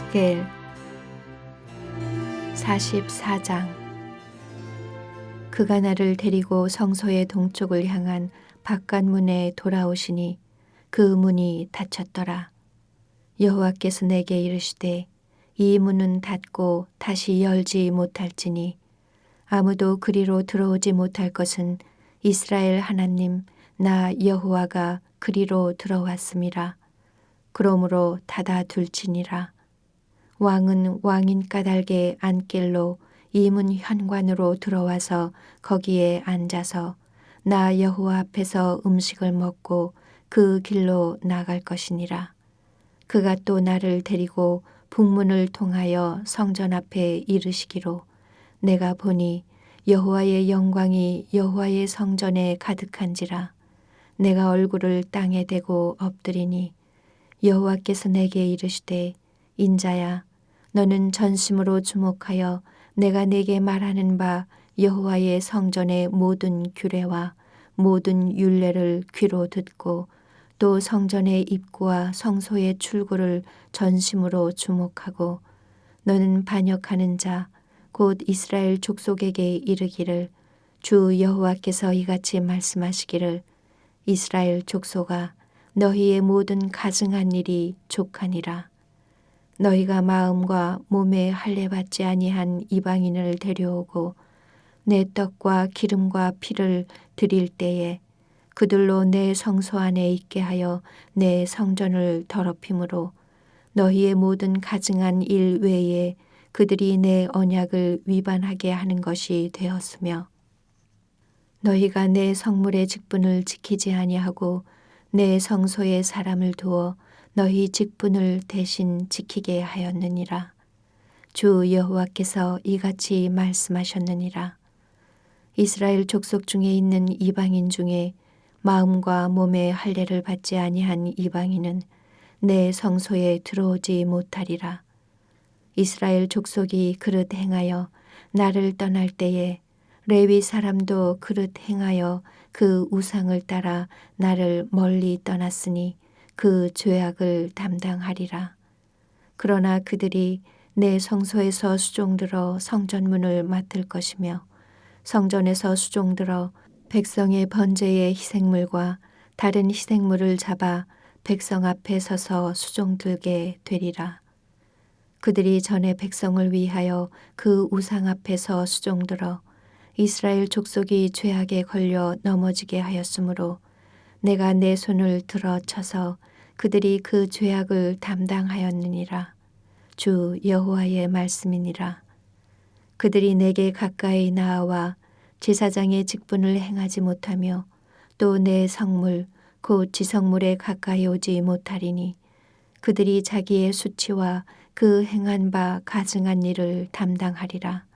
에스겔 44장 그가 나를 데리고 성소의 동쪽을 향한 바깥문에 돌아오시니 그 문이 닫혔더라. 여호와께서 내게 이르시되 이 문은 닫고 다시 열지 못할지니 아무도 그리로 들어오지 못할 것은 이스라엘 하나님 나 여호와가 그리로 들어왔음이라. 그러므로 닫아 둘지니라. 왕은 왕인 까닭의 안길로 이문 현관으로 들어와서 거기에 앉아서 나 여호와 앞에서 음식을 먹고 그 길로 나갈 것이니라. 그가 또 나를 데리고 북문을 통하여 성전 앞에 이르시기로 내가 보니 여호와의 영광이 여호와의 성전에 가득한지라 내가 얼굴을 땅에 대고 엎드리니 여호와께서 내게 이르시되 인자야 너는 전심으로 주목하여 내가 내게 말하는 바 여호와의 성전의 모든 규례와 모든 율례를 귀로 듣고 또 성전의 입구와 성소의 출구를 전심으로 주목하고 너는 반역하는 자 곧 이스라엘 족속에게 이르기를 주 여호와께서 이같이 말씀하시기를 이스라엘 족속아 너희의 모든 가증한 일이 족하니라 너희가 마음과 몸에 할례 받지 아니한 이방인을 데려오고 내 떡과 기름과 피를 드릴 때에 그들로 내 성소 안에 있게 하여 내 성전을 더럽힘으로 너희의 모든 가증한 일 외에 그들이 내 언약을 위반하게 하는 것이 되었으며 너희가 내 성물의 직분을 지키지 아니하고 내 성소에 사람을 두어 너희 직분을 대신 지키게 하였느니라. 주 여호와께서 이같이 말씀하셨느니라. 이스라엘 족속 중에 있는 이방인 중에 마음과 몸의 할례를 받지 아니한 이방인은 내 성소에 들어오지 못하리라. 이스라엘 족속이 그릇 행하여 나를 떠날 때에 레위 사람도 그릇 행하여 그 우상을 따라 나를 멀리 떠났으니 그 죄악을 담당하리라. 그러나 그들이 내 성소에서 수종들어 성전문을 맡을 것이며 성전에서 수종들어 백성의 번제의 희생물과 다른 희생물을 잡아 백성 앞에 서서 수종들게 되리라. 그들이 전에 백성을 위하여 그 우상 앞에서 수종들어 이스라엘 족속이 죄악에 걸려 넘어지게 하였으므로 내가 내 손을 들어 쳐서 그들이 그 죄악을 담당하였느니라. 주 여호와의 말씀이니라. 그들이 내게 가까이 나아와 제사장의 직분을 행하지 못하며 또 내 성물 곧 지성물에 가까이 오지 못하리니 그들이 자기의 수치와 그 행한 바 가증한 일을 담당하리라.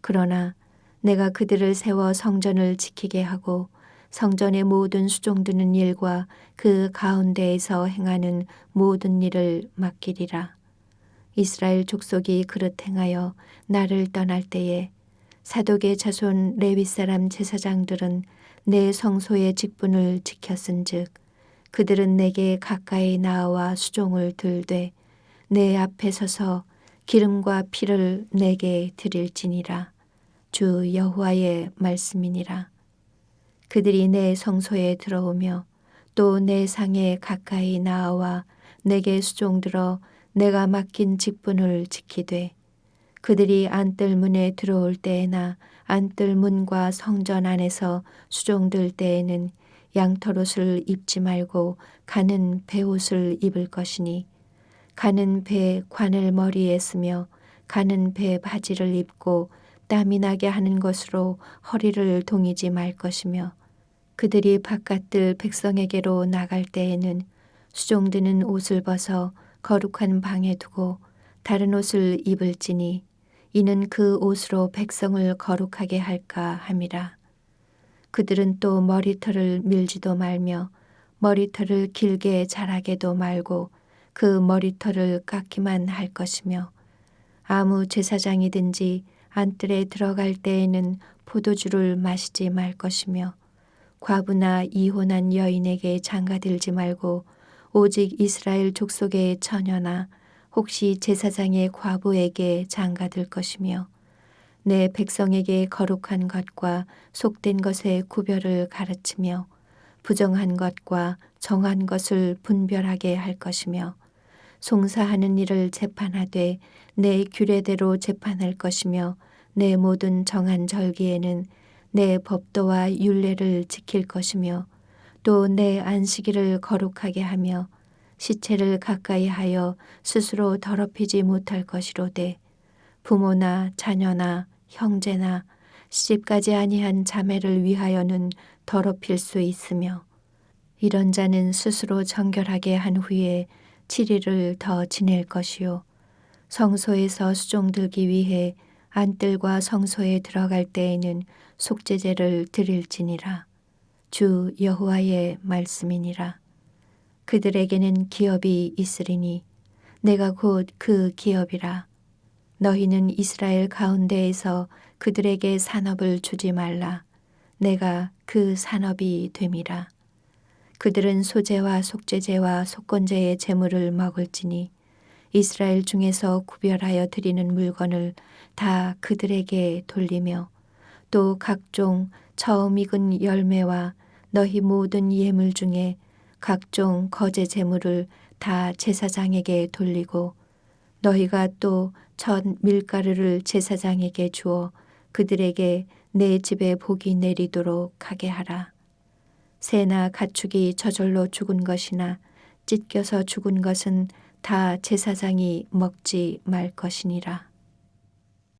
그러나 내가 그들을 세워 성전을 지키게 하고 성전의 모든 수종드는 일과 그 가운데에서 행하는 모든 일을 맡기리라. 이스라엘 족속이 그릇 행하여 나를 떠날 때에 사독의 자손 레위 사람 제사장들은 내 성소의 직분을 지켰은즉 그들은 내게 가까이 나와 수종을 들되 내 앞에 서서 기름과 피를 내게 드릴지니라 주 여호와의 말씀이니라 그들이 내 성소에 들어오며 또 내 상에 가까이 나와 내게 수종들어 내가 맡긴 직분을 지키되 그들이 안뜰 문에 들어올 때에나 안뜰 문과 성전 안에서 수종들 때에는 양털옷을 입지 말고 가는 배옷을 입을 것이니 가는 배 관을 머리에 쓰며 가는 배 바지를 입고 땀이 나게 하는 것으로 허리를 동이지 말 것이며 그들이 바깥들 백성에게로 나갈 때에는 수종드는 옷을 벗어 거룩한 방에 두고 다른 옷을 입을지니 이는 그 옷으로 백성을 거룩하게 할까 함이라. 그들은 또 머리털을 밀지도 말며 머리털을 길게 자라게도 말고 그 머리털을 깎기만 할 것이며 아무 제사장이든지 안뜰에 들어갈 때에는 포도주를 마시지 말 것이며 과부나 이혼한 여인에게 장가들지 말고 오직 이스라엘 족속의 처녀나 혹시 제사장의 과부에게 장가들 것이며 내 백성에게 거룩한 것과 속된 것의 구별을 가르치며 부정한 것과 정한 것을 분별하게 할 것이며 송사하는 일을 재판하되 내 규례대로 재판할 것이며 내 모든 정한 절기에는 내 법도와 율례를 지킬 것이며 또 내 안식일을 거룩하게 하며 시체를 가까이 하여 스스로 더럽히지 못할 것이로되 부모나 자녀나 형제나 시집가지 아니한 자매를 위하여는 더럽힐 수 있으며 이런 자는 스스로 정결하게 한 후에 7일을 더 지낼 것이요. 성소에서 수종들기 위해 안뜰과 성소에 들어갈 때에는 속죄제를 드릴지니라. 주 여호와의 말씀이니라. 그들에게는 기업이 있으리니 내가 곧 그 기업이라. 너희는 이스라엘 가운데에서 그들에게 산업을 주지 말라. 내가 그 산업이 됨이라. 그들은 소재와 속죄제와 속건제의 제물을 먹을지니 이스라엘 중에서 구별하여 드리는 물건을 다 그들에게 돌리며 또 각종 처음 익은 열매와 너희 모든 예물 중에 각종 거제 제물을 다 제사장에게 돌리고 너희가 또 첫 밀가루를 제사장에게 주어 그들에게 내 집에 복이 내리도록 하게 하라. 새나 가축이 저절로 죽은 것이나 찢겨서 죽은 것은 다 제사장이 먹지 말 것이니라.